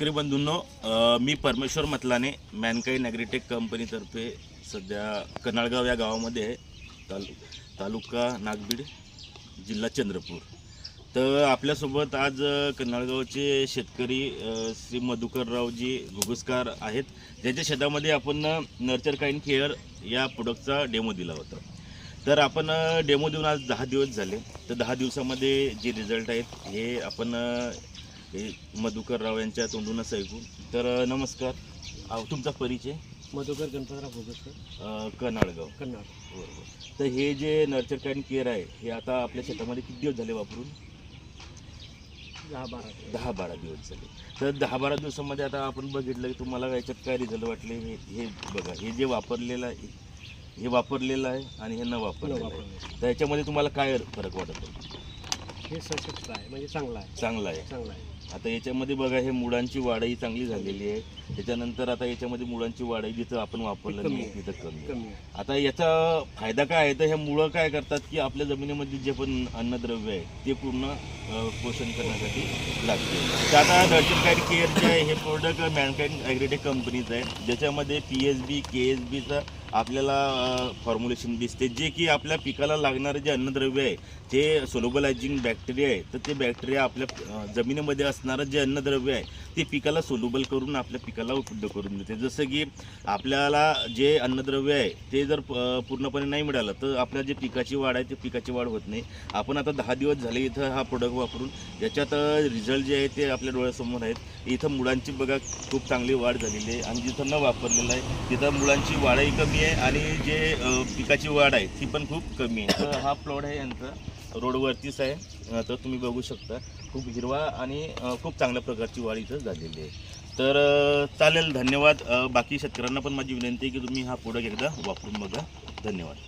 शेतकरी बंधूंनो मी परमेश्वर मतलाने मॅनकाईन ॲग्रीटेक कंपनीतर्फे सध्या कनाळगाव या गावामध्ये आहे तालु तालुका नागबीड जिल्हा चंद्रपूर. तर आपल्यासोबत आज कनाळगावचे शेतकरी श्री मधुकररावजी घुगुसकार आहेत ज्यांच्या शेतामध्ये आपण नर्चर काईन केअर या प्रोडक्टचा डेमो दिला होता. तर आपण डेमो देऊन आज दहा दिवस झाले. तर दहा दिवसामध्ये जे रिझल्ट आहेत हे आपण हे मधुकर राव यांच्या तोंडूनच ऐकू. तर नमस्कार. अ, तुमचा परिचय? मधुकर गणपतराव भोगसकर अ, कनाळगाव कन्नड बरोबर तर हे जे नर्चर काईन केअर आहे हे आता आपल्या शेतामध्ये किती दिवस झाले वापरून? दहा बारा. दहा बारा दिवस झाले. तर दहा बारा दिवसामध्ये आता आपण बघितलं की तुम्हाला याच्यात काय रिझल्ट वाटले? हे हे बघा हे जे वापरलेलं आहे हे वापरलेलं आहे आणि हे न न वापरलेलं आहे. वापरले. तर याच्यामध्ये तुम्हाला काय फरक वाटत? हे सशक्त आहे म्हणजे चांगला आहे. चांगला आहे. चांगला आहे. आता याच्यामध्ये बघा हे मुळांची वाढही चांगली झालेली आहे. त्याच्यानंतर आता याच्यामध्ये मुळांची वाढही जिथं आपण वापरलं नाही. तिथं कमी आहे. आता याचा फायदा काय आहे? तर ह्या मुळं काय करतात की आपल्या जमिनीमध्ये जे पण अन्नद्रव्य आहे ते पूर्ण अ, पोषण करण्यासाठी लागते. तर आता नर्चर केअर जे आहे हे प्रोडक्ट मॅनकाईन ॲग्रेटेक कंपनीचं आहे. ज्याच्यामध्ये P H B K S बीचं आपल्याला फॉर्म्युलेशन दिसते. जे की आपल्या पिकाला लागणारे जे अन्नद्रव्य आहे ते सोलोबलायझिंग बॅक्टेरिया आहे तर ते बॅक्टेरिया आपल्या जमिनीमध्ये असणारं जे अन्नद्रव्य आहे ते पिकाला सोलुबल करून आपल्या पिकाला उपलब्ध करून देते. जसं की आपल्याला जे अन्नद्रव्य आहे ते जर प- पूर्णपणे नाही मिळालं तर आपल्या जे पिकाची वाढ आहे ते पिकाची वाढ होत नाही. आपण आता दहा दिवस झाले इथं हा प्रोडक्ट वापरून याच्यात रिझल्ट जे आहे ते आपल्या डोळ्यासमोर आहेत. इथं मुळांची बघा खूप चांगली वाढ झालेली आहे. आणि जिथं न वापरलेलं आहे तिथं मुळांची वाढही कमी कमी आहे आणि जे अ, पिकाची वाढ आहे ती पण खूप कमी आहे. तर हा प्लॉट आहे यांचा. रोडवरतीच आहे. अ, तर तुम्ही बघू शकता. खूप हिरवा आणि अ, खूप चांगल्या प्रकारची वाढ इथं झालेली आहे. तर अ, चालेल. धन्यवाद. अ, बाकी शेतकऱ्यांना पण माझी विनंती आहे की तुम्ही हा प्रोडक्ट एकदा वापरून बघा. धन्यवाद.